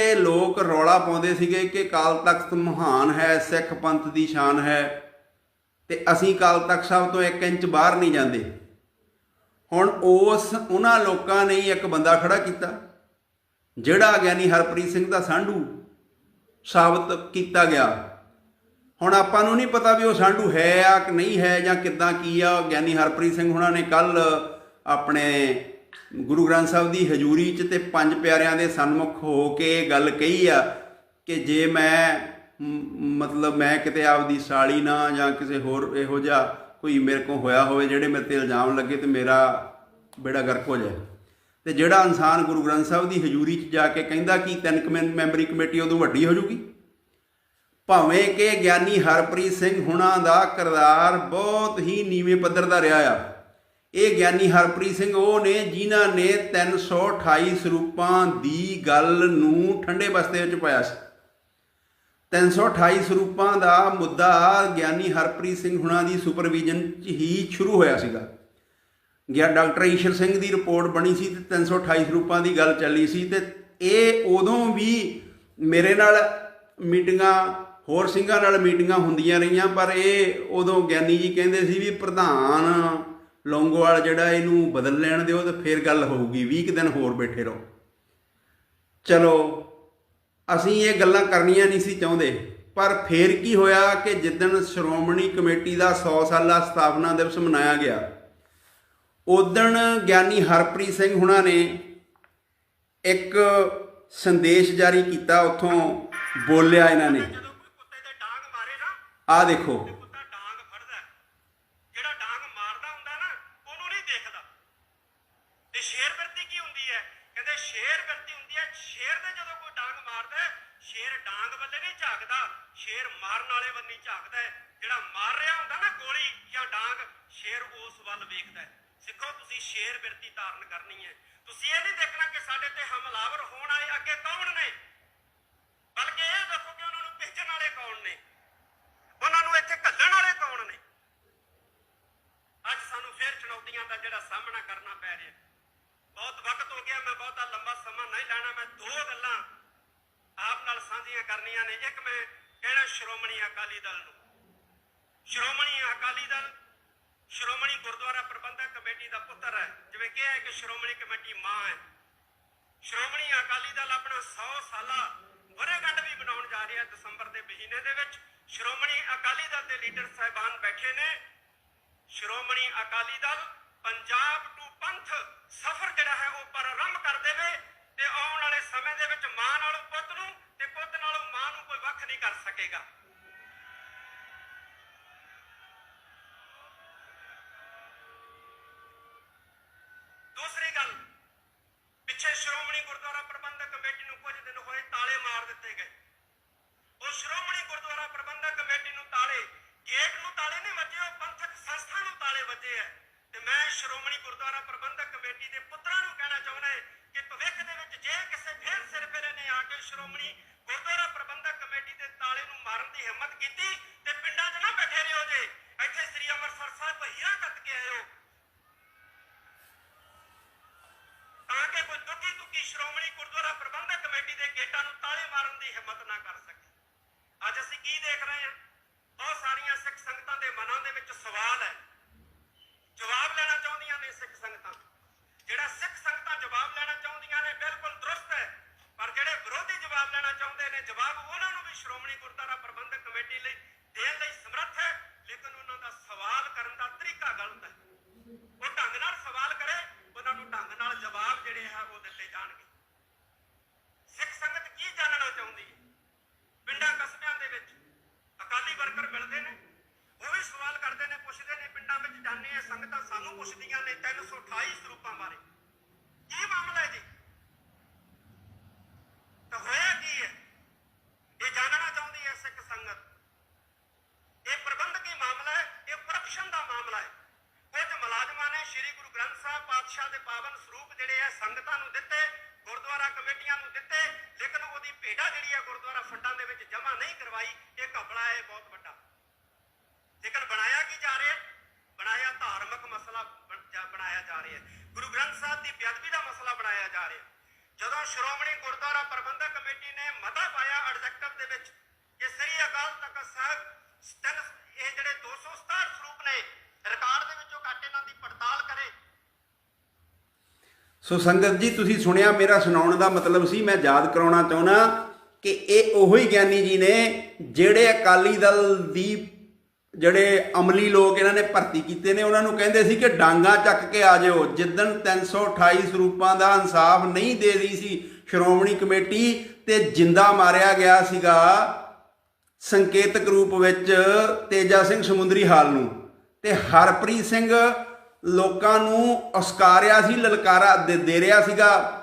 ਇਹ ਲੋਕ ਰੌਲਾ ਪਾਉਂਦੇ ਸੀਗੇ ਕਿ ਕਾਲ ਤਖਤ ਮਹਾਨ ਹੈ, ਸਿੱਖ ਪੰਥ ਦੀ ਸ਼ਾਨ ਹੈ ਤੇ ਅਸੀਂ ਕਾਲ ਤਖਤ ਸਾਹਿਬ ਤੋਂ 1 ਇੰਚ ਬਾਹਰ ਨਹੀਂ ਜਾਂਦੇ। ਹੁਣ ਉਸ ਉਹਨਾਂ ਲੋਕਾਂ ਨੇ ਹੀ ਇੱਕ ਬੰਦਾ ਖੜਾ ਕੀਤਾ, ਜਿਹੜਾ ਗਿਆਨੀ ਹਰਪ੍ਰੀਤ ਸਿੰਘ ਦਾ ਸਾਂਢੂ ਸਾਬਤ ਕੀਤਾ ਗਿਆ। ਹੁਣ ਆਪਾਂ ਨੂੰ ਨਹੀਂ ਪਤਾ ਵੀ ਉਹ ਸਾਂਢੂ ਹੈ ਆ ਕਿ ਨਹੀਂ ਹੈ ਜਾਂ ਕਿੱਦਾਂ ਕੀ ਆ, ਗਿਆਨੀ ਹਰਪ੍ਰੀਤ ਸਿੰਘ ਹੁਣਾਂ ਨੇ ਕੱਲ ਆਪਣੇ ਗੁਰੂ ਗ੍ਰੰਥ ਸਾਹਿਬ ਦੀ ਹਜ਼ੂਰੀ 'ਚ ਤੇ ਪੰਜ ਪਿਆਰਿਆਂ ਦੇ ਸਨਮੁਖ ਹੋ ਕੇ ਇਹ ਗੱਲ ਕਹੀ ਆ ਕਿ ਜੇ ਮੈਂ ਮਤਲਬ ਮੈਂ ਕਿਤੇ ਆਪਦੀ ਸਾਲੀ ਨਾ ਜਾਂ ਕਿਸੇ ਹੋਰ ਇਹੋ ਜਿਹਾ ਕੋਈ ਮੇਰੇ ਕੋਲ ਹੋਇਆ ਹੋਵੇ ਜਿਹੜੇ ਮੇਰੇ ਤੇ ਇਲਜ਼ਾਮ ਲੱਗੇ ਤੇ ਮੇਰਾ ਬੇੜਾ ਗਰਕ ਹੋ ਜਾਏ। ਤੇ ਜਿਹੜਾ ਇਨਸਾਨ ਗੁਰੂ ਗ੍ਰੰਥ ਸਾਹਿਬ ਦੀ ਹਜ਼ੂਰੀ 'ਚ ਜਾ ਕੇ ਕਹਿੰਦਾ ਕਿ ਤਿੰਨ ਕੁ ਮੈਂਬਰੀ ਕਮੇਟੀ ਉਦੋਂ ਵੱਡੀ ਹੋ ਜੂਗੀ। ਭਾਵੇਂ ਕਿ ਗਿਆਨੀ ਹਰਪ੍ਰੀਤ ਸਿੰਘ ਹੁਣਾਂ ਦਾ ਕਿਰਦਾਰ ਬਹੁਤ ਹੀ ਨੀਵੇਂ ਪੱਧਰ ਦਾ ਰਿਹਾ ਆ। ਇਹ ਗਿਆਨੀ ਹਰਪ੍ਰੀਤ ਸਿੰਘ, ਉਹ ਨੇ ਜਿਨ੍ਹਾਂ ਨੇ 328 ਸਰੂਪਾਂ ਦੀ ਗੱਲ ਨੂੰ ਠੰਡੇ ਬਸਤੇ ਵਿੱਚ ਪਾਇਆ ਸੀ। 328 ਸਰੂਪਾਂ ਦਾ ਮੁੱਦਾ ਗਿਆਨੀ ਹਰਪ੍ਰੀਤ ਸਿੰਘ ਹੁਣਾਂ ਦੀ ਸੁਪਰਵਿਜ਼ਨ 'ਚ ਹੀ ਸ਼ੁਰੂ ਹੋਇਆ ਸੀਗਾ। ਗਿਆ ਡਾਕਟਰ ਈਸ਼ਰ ਸਿੰਘ ਦੀ ਰਿਪੋਰਟ ਬਣੀ ਸੀ ਤੇ 328 ਸਰੂਪਾਂ ਦੀ ਗੱਲ ਚੱਲੀ ਸੀ ਤੇ ਇਹ ਉਦੋਂ ਵੀ ਮੇਰੇ ਨਾਲ ਮੀਟਿੰਗਾਂ, ਹੋਰ ਸਿੰਘਾਂ ਨਾਲ ਮੀਟਿੰਗਾਂ ਹੁੰਦੀਆਂ ਰਹੀਆਂ, ਪਰ ਇਹ ਉਦੋਂ ਗਿਆਨੀ ਜੀ ਕਹਿੰਦੇ ਸੀ ਵੀ ਪ੍ਰਧਾਨ ਲੌਂਗੋਵਾਲ ਜਿਹੜਾ ਇਹਨੂੰ ਬਦਲ ਲੈਣ ਦਿਓ ਤੇ ਫਿਰ ਗੱਲ ਹੋਊਗੀ 20 ਕੁ ਦਿਨ ਹੋਰ ਬੈਠੇ ਰਹੋ। ਚਲੋ ਅਸੀਂ ਇਹ ਗੱਲਾਂ ਕਰਨੀਆਂ ਨਹੀਂ ਸੀ ਚਾਹੁੰਦੇ ਪਰ ਫੇਰ ਕੀ ਹੋਇਆ ਕਿ ਜਿੱਦਣ ਸ਼੍ਰੋਮਣੀ ਕਮੇਟੀ ਦਾ 100 ਸਾਲਾ ਸਥਾਪਨਾ ਦਿਵਸ ਮਨਾਇਆ ਗਿਆ ਉਦਣ ਗਿਆਨੀ ਹਰਪ੍ਰੀਤ ਸਿੰਘ ਹੁਣਾਂ ਨੇ ਇੱਕ ਸੰਦੇਸ਼ ਜਾਰੀ ਕੀਤਾ ਉੱਥੋਂ ਬੋਲਿਆ ਇਹਨਾਂ ਨੇ ਆਹ ਦੇਖੋ ਤੇ ਕੁੱਤਾ ਡਾਂਗ ਫੜਦਾ ਹੈ। ਜਿਹੜਾ ਡਾਂਗ ਮਾਰਦਾ ਹੁੰਦਾ ਨਾ ਉਹਨੂੰ ਨਹੀਂ ਦੇਖਦਾ ਤੇ ਸ਼ੇਰ ਵਰਤੀ ਕੀ ਹੁੰਦੀ ਹੈ ਕਹਿੰਦੇ ਸ਼ੇਰ ਵਰਤੀ ਹੁੰਦੀ ਹੈ ਸ਼ੇਰ ਦੇ ਜਦੋਂ ਕੋਈ ਡਾਂਗ ਮਾਰਦਾ ਹੈ, ਸ਼ੇਰ ਡਾਂਗ ਵੱਲੇ ਨਹੀਂ ਝਾਕਦਾ, ਸ਼ੇਰ ਮਾਰਨ ਵਾਲੇ ਵੱਲ ਨਹੀਂ ਝਾਕਦਾ ਜਿਹੜਾ ਮਾਰ ਰਿਹਾ ਹੁੰਦਾ ਨਾ ਗੋਲੀ ਜਾਂ ਡਾਂਗ, ਸ਼ੇਰ ਉਸ ਵੱਲ ਵੇਖਦਾ ਸਿੱਖੋ, ਤੁਸੀਂ ਸ਼ੇਰ ਵਰਤੀ ਧਾਰਨ ਕਰਨੀ ਹੈ। ਤੁਸੀਂ ਇਹ ਨਹੀਂ ਦੇਖਣਾ ਕਿ ਸਾਡੇ ਤੇ ਹਮਲਾਵਰ ਹੋਣ ਆਏ ਅੱਗੇ ਕੌਣ ਨੇ। ਬਲਕਿ ਇਹ ਦੇਖੋ ਕਿ ਉਹਨਾਂ ਨੂੰ ਭੇਜਣ ਵਾਲੇ ਕੌਣ ਨੇ। ਉਹਨਾਂ ਨੂੰ ਇੱਥੇ ਘੱਲਣ ਵਾਲੇ ਕੌਣ ਨੇ। ਅੱਜ ਸਾਨੂੰ ਫੇਰ ਚੁਣੌਤੀਆਂ ਦਾ ਜਿਹੜਾ ਸਾਹਮਣਾ ਕਰਨਾ ਪੈ ਰਿਹਾ ਬਹੁਤ ਵਕਤ ਹੋ ਗਿਆ, ਮੈਂ ਬਹੁਤ ਲੰਬਾ ਸਮਾਂ ਨਹੀਂ ਲੈਣਾ ਮੈਂ ਦੋ ਗੱਲਾਂ ਆਪ ਨਾਲ ਸਾਂਝੀਆਂ ਕਰਨੀਆਂ ਨੇ। ਇੱਕ ਮੈਂ ਕਹਿਣਾ ਸ਼੍ਰੋਮਣੀ ਅਕਾਲੀ ਦਲ ਨੂੰ। ਸ਼੍ਰੋਮਣੀ ਅਕਾਲੀ ਦਲ, ਸ਼੍ਰੋਮਣੀ ਗੁਰਦੁਆਰਾ ਪ੍ਰਬੰਧਕ ਕਮੇਟੀ ਦਾ ਪੁੱਤਰ ਹੈ। ਜਿਵੇਂ ਕਿਹਾ ਹੈ ਕਿ ਸ਼੍ਰੋਮਣੀ ਕਮੇਟੀ ਮਾਂ ਹੈ। ਸ਼੍ਰੋਮਣੀ ਅਕਾਲੀ ਦਲ ਆਪਣਾ 100 ਸਾਲਾ ਵਰੇਗੰਢ ਵੀ ਬਣਾਉਣ ਜਾ ਰਿਹਾ ਦਸੰਬਰ ਦੇ ਮਹੀਨੇ ਦੇ ਵਿੱਚ। ਸ਼੍ਰੋਮਣੀ ਅਕਾਲੀ ਦਲ ਦੇ ਲੀਡਰ ਸਾਹਿਬਾਨ ਬੈਠੇ ਨੇ। ਸ਼੍ਰੋਮਣੀ ਅਕਾਲੀ ਦਲ ਪੰਜਾਬ ਟੂ ਪੰਥ ਸਫ਼ਰ ਜਿਹੜਾ ਹੈ ਉਹ ਪ੍ਰਾਰੰਭ ਕਰ ਦੇਵੇ ਤੇ ਆਉਣ ਵਾਲੇ ਸਮੇਂ ਦੇ ਵਿੱਚ ਮਾਂ ਨਾਲੋਂ ਪੁੱਤ ਨੂੰ ਤੇ ਪੁੱਤ ਨਾਲੋਂ ਮਾਂ ਨੂੰ ਕੋਈ ਵੱਖ ਨਹੀਂ ਕਰ ਸਕੇਗਾ। ਦੂਸਰੀ ਗੱਲ, ਪਿੱਛੇ ਸ਼੍ਰੋਮਣੀ ਗੁਰਦੁਆਰਾ ਪ੍ਰਬੰਧਕ ਕਮੇਟੀ ਨੂੰ ਕੁਝ ਦਿਨ ਹੋਏ ਤਾਲੇ ਮਾਰ ਦਿੱਤੇ ਗਏ। ਉਹ ਸ਼੍ਰੋਮਣੀ ਗੁਰਦੁਆਰਾ ਪ੍ਰਬੰਧਕ ਕਮੇਟੀ ਨੂੰ ਤਾਲੇ, ਗੇਟ ਨੂੰ ਤਾਲੇ ਨਹੀਂ ਵੱਜੇ, ਉਹ ਪੰਥਕ ਸੰਸਥਾ ਨੂੰ ਤਾਲੇ ਵੱਜੇ ਹੈ ਤੇ ਮੈਂ ਸ਼੍ਰੋਮਣੀ ਗੁਰਦੁਆਰਾ ਪ੍ਰਬੰਧਕ ਕਮੇਟੀ ਦੇ ਪੁੱਤਰਾਂ ਨੂੰ ਕਹਿਣਾ ਚਾਹੁੰਦਾ ਹਾਂ ਕਿ ਭਵਿੱਖ ਦੇ ਵਿੱਚ ਜੇ ਕਿਸੇ ਫੇਰ ਸਿਰ ਨੇ ਆ ਕੇ ਸ਼੍ਰੋਮਣੀ ਗੁਰਦੁਆਰਾ ਪ੍ਰਬੰਧਕ ਕਮੇਟੀ ਦੇ ਤਾਲੇ ਨੂੰ ਮਾਰਨ ਦੀ ਹਿੰਮਤ ਕੀਤੀ ਤੇ ਪਿੰਡਾਂ 'ਚ ਨਾ ਬੈਠੇ ਰਹੋ ਜੇ। ਇੱਥੇ ਸ੍ਰੀ ਅੰਮ੍ਰਿਤਸਰ ਸਾਹਿਬ ਹੀਰਾ ਕੱਟ ਕੇ ਆਇਓ। ਤਾਂ ਕਿ ਕੋਈ ਦੁੱਖੀ ਦੁੱਖੀ ਸ਼੍ਰੋਮਣੀ ਗੁਰਦੁਆਰਾ ਪ੍ਰਬੰਧਕ ਕਮੇਟੀ ਦੇ ਗੇਟਾਂ ਨੂੰ ਤਾਲੇ ਮਾਰਨ ਦੀ ਹਿੰਮਤ ਨਾ ਕਰ ਸਕੇ। ਅੱਜ ਅਸੀਂ ਕੀ ਦੇਖ ਰਹੇ ਹਾਂ? ਬਹੁਤ ਸਾਰੀਆਂ ਸਿੱਖ ਸੰਗਤਾਂ ਦੇ ਮਨਾਂ ਦੇ ਵਿੱਚ ਸਵਾਲ ਹੈ ਜਵਾਬ ਲੈਣਾ ਚਾਹੁੰਦੀਆਂ ਨੇ ਸਿੱਖ ਸੰਗਤਾਂ ਜਿਹੜਾ ਸਿੱਖ ਸੰਗਤਾਂ ਜਵਾਬ ਲੈਣਾ ਚਾਹੁੰਦੀਆਂ ਨੇ ਬਿਲਕੁਲ ਦਰੁਸਤ ਹੈ ਪਰ ਜਿਹੜੇ ਵਿਰੋਧੀ ਜਵਾਬ ਲੈਣਾ ਚਾਹੁੰਦੇ ਨੇ ਜਵਾਬ ਉਹਨਾਂ ਨੂੰ ਵੀ ਸ਼੍ਰੋਮਣੀ ਗੁਰਦੁਆਰਾ ਪ੍ਰਬੰਧਕ ਕਮੇਟੀ ਲਈ ਦੇਣ ਲਈ ਸਮਰੱਥ ਹੈ ਲੇਕਿਨ ਉਹਨਾਂ ਦਾ ਸਵਾਲ ਕਰਨ ਦਾ ਤਰੀਕਾ ਗਲਤ ਹੈ ਉਹ ਢੰਗ ਨਾਲ ਸਵਾਲ ਕਰੇ ਉਹਨਾਂ ਨੂੰ ਢੰਗ ਨਾਲ ਜਵਾਬ ਜਿਹੜੇ ਹੈ ਉਹ ਦਿੱਤੇ ਜਾਣਗੇ ਸਿੱਖ ਸੰਗਤ ਕੀ ਜਾਣਨਾ ਚਾਹੁੰਦੀ ਹੈ ਪਿੰਡਾਂ ਕਸਬਿਆਂ ਦੇ ਵਿੱਚ ਅਕਾਲੀ ਵਰਕਰ ਮਿਲਦੇ ਨੇ ਉਹ ਵੀ ਸਵਾਲ ਕਰਦੇ ਨੇ ਪੁੱਛਦੇ ਨੇ, ਪਿੰਡਾਂ ਵਿੱਚ ਜਾਂਦੇ ਆ, ਸੰਗਤਾਂ ਸਾਨੂੰ ਪੁੱਛਦੀਆਂ ਨੇ 328 ਸਰੂਪਾਂ ਬਾਰੇ। ਕੀ ਮਾਮਲਾ ਹੈ ਜੀ ਤਾਂ ਹੋਇਆ ਕੀ ਹੈ ਇਹ ਜਾਣਨਾ ਚਾਹੁੰਦੀ ਹੈ ਸਿੱਖ ਸੰਗਤ ਇਹ ਪ੍ਰਬੰਧਕੀ ਮਾਮਲਾ ਹੈ ਇਹ ਕਰਪਸ਼ਨ ਦਾ ਮਾਮਲਾ ਹੈ ਕੁਝ ਮੁਲਾਜ਼ਮਾਂ ਨੇ ਸ੍ਰੀ ਗੁਰੂ ਗ੍ਰੰਥ ਸਾਹਿਬ ਪਾਤਸ਼ਾਹ ਦੇ ਪਾਵਨ ਸਰੂਪ ਜਿਹੜੇ ਆ ਸੰਗਤਾਂ ਨੂੰ ਦਿੱਤੇ ਗੁਰਦੁਆਰਾ ਕਮੇਟੀਆਂ ਨੂੰ ਦਿੱਤੇ ਲੇਕਿਨ ਉਹਦੀ ਭੇਡਾ ਜਿਹੜੀ ਆ ਗੁਰਦੁਆਰਾ ਫੰਡਾਂ ਦੇ ਵਿੱਚ ਜਮ੍ਹਾਂ ਨਹੀਂ ਕਰਵਾਈ ਇਹ ਘਪਲਾ ਹੈ ਬਹੁਤ ਵੱਡਾ ਲੇਕਿਨ ਬਣਾਇਆ ਕੀ ਜਾ ਰਿਹਾ ਹੈ? ਬਣਾਇਆ ਧਾਰਮਿਕ ਮਸਲਾ ਬਣ- ਜਾ- ਬਣਾਇਆ ਜਾ ਰਿਹਾ ਹੈ ਗੁਰੂ ਗ੍ਰੰਥ ਸਾਹਿਬ ਦੀ ਬੇਅਦਬੀ ਦਾ ਮਸਲਾ ਬਣਾਇਆ ਜਾ ਰਿਹਾ ਜਦੋਂ ਸ਼੍ਰੋਮਣੀ ਗੁਰਦੁਆਰਾ ਪ੍ਰਬੰਧਕ ਕਮੇਟੀ ਨੇ ਮਤਾ ਪਾਇਆ ਐਡਜੈਕਟਿਵ ਦੇ ਵਿੱਚ ਕਿ ਸ੍ਰੀ ਅਕਾਲ ਤਖਤ ਸਾਹਿਬ ਸਟਨ ਇਹ ਜਿਹੜੇ 267 ਸਰੂਪ ਨੇ, ਰਿਕਾਰਡ ਦੇ ਵਿੱਚੋਂ ਕੱਟ ਇਹਨਾਂ ਦੀ ਪੜਤਾਲ ਕਰੇ। ਸੋ ਸੰਗਤ ਜੀ, ਤੁਸੀਂ ਸੁਣਿਆ ਮੇਰਾ ਸੁਣਾਉਣ ਦਾ ਮਤਲਬ ਸੀ, ਮੈਂ ਯਾਦ ਕਰਾਉਣਾ ਚਾਹੁੰਦਾ ਕਿ ਇਹ ਉਹੀ ਗਿਆਨੀ ਜੀ ਨੇ ਜਿਹੜੇ ਅਕਾਲੀ ਦਲ ਦੀ ਜਿਹੜੇ ਅਮਲੀ ਲੋਕ ਇਹਨਾਂ ਨੇ ਭਰਤੀ ਕੀਤੇ ਨੇ, ਉਹਨਾਂ ਨੂੰ ਕਹਿੰਦੇ ਸੀ ਕਿ ਡਾਂਗਾ ਚੱਕ ਕੇ ਆ ਜਿਓ ਜਿੱਦਣ 328 ਸਰੂਪਾਂ ਦਾ ਇਨਸਾਫ ਨਹੀਂ ਦੇ ਰਹੀ ਸੀ ਸ਼੍ਰੋਮਣੀ ਕਮੇਟੀ ਤੇ ਜਿੰਦਾ ਮਾਰਿਆ ਗਿਆ ਸੀਗਾ, ਸੰਕੇਤਕ ਰੂਪ ਵਿੱਚ ਤੇਜਾ ਸਿੰਘ ਸਮੁੰਦਰੀ ਹਾਲ ਨੂੰ। ਤੇ ਹਰਪ੍ਰੀਤ ਸਿੰਘ ਲੋਕਾਂ ਨੂੰ ਉਸਕਾਰਿਆ ਸੀ, ਲਲਕਾਰਾ ਦੇ ਦੇ ਰਿਹਾ ਸੀਗਾ।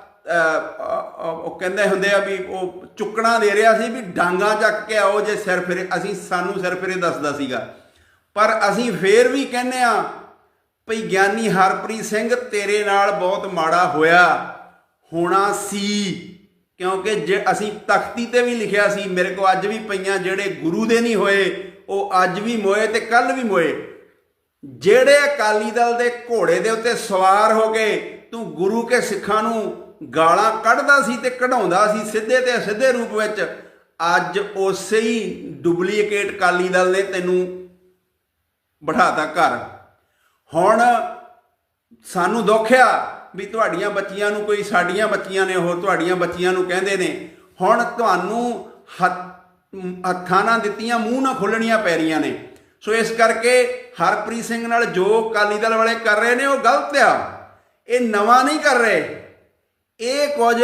ਉਹ ਕਹਿੰਦੇ ਹੁੰਦੇ ਆ ਵੀ ਉਹ ਚੁੱਕਣਾ ਦੇ ਰਿਹਾ ਸੀ ਵੀ ਡਾਂਗਾ ਚੱਕ ਕੇ ਆਓ ਜੇ ਸਿਰ ਫਿਰੇ, ਅਸੀਂ ਸਾਨੂੰ ਸਿਰ ਫਿਰੇ ਦੱਸਦਾ ਸੀਗਾ। ਪਰ ਅਸੀਂ ਫੇਰ ਵੀ ਕਹਿੰਦੇ ਆ ਭਈ ਗਿਆਨੀ ਹਰਪ੍ਰੀਤ ਸਿੰਘ ਤੇਰੇ ਨਾਲ ਬਹੁਤ ਮਾੜਾ ਹੋਇਆ, ਹੋਣਾ ਸੀ। ਕਿਉਂਕਿ ਜੇ ਅਸੀਂ ਤਖਤੀ ਤੇ ਵੀ ਲਿਖਿਆ ਸੀ, ਮੇਰੇ ਕੋ ਅੱਜ ਵੀ ਪਈਆਂ ਜਿਹੜੇ ਗੁਰੂ ਦੇ ਨਹੀਂ ਹੋਏ, ਉਹ ਅੱਜ ਵੀ ਮੋਏ ਤੇ ਕੱਲ ਵੀ ਮੋਏ। ਜਿਹੜੇ ਅਕਾਲੀ ਦਲ ਦੇ ਘੋੜੇ ਦੇ ਉੱਤੇ ਸਵਾਰ ਹੋ ਗਏ ਤੂੰ ਗੁਰੂ ਕੇ ਸਿੱਖਾਂ ਨੂੰ ਗਾਲਾਂ ਕੱਢਦਾ ਸੀ ਤੇ ਕਢਾਉਂਦਾ ਸੀ ਸਿੱਧੇ ਤੇ ਸਿੱਧੇ ਰੂਪ ਵਿੱਚ, ਅੱਜ ਉਸੇ ਹੀ ਡੁਪਲੀਕੇਟ ਅਕਾਲੀ ਦਲ ਨੇ ਤੈਨੂੰ ਬਿਠਾਤਾ ਘਰ। ਹੁਣ ਸਾਨੂੰ ਦੁੱਖ ਆ ਵੀ ਤੁਹਾਡੀਆਂ ਬੱਚੀਆਂ ਨੂੰ ਕੋਈ, ਸਾਡੀਆਂ ਬੱਚੀਆਂ ਨੇ, ਹੋਰ ਤੁਹਾਡੀਆਂ ਬੱਚੀਆਂ ਨੂੰ ਕਹਿੰਦੇ ਨੇ, ਹੁਣ ਤੁਹਾਨੂੰ ਹੱਥਾਂ ਨਾਲ ਦਿੱਤੀਆਂ, ਮੂੰਹ ਨਾ ਖੋਲਣੀਆਂ ਪੈ ਰਹੀਆਂ ਨੇ। ਸੋ ਇਸ ਕਰਕੇ ਹਰਪ੍ਰੀਤ ਸਿੰਘ ਨਾਲ ਜੋ ਅਕਾਲੀ ਦਲ ਵਾਲੇ ਕਰ ਰਹੇ ਨੇ, ਉਹ ਗਲਤ ਆ। ਇਹ ਨਵਾਂ ਨਹੀਂ ਕਰ ਰਹੇ। ਇਹ ਕੁਝ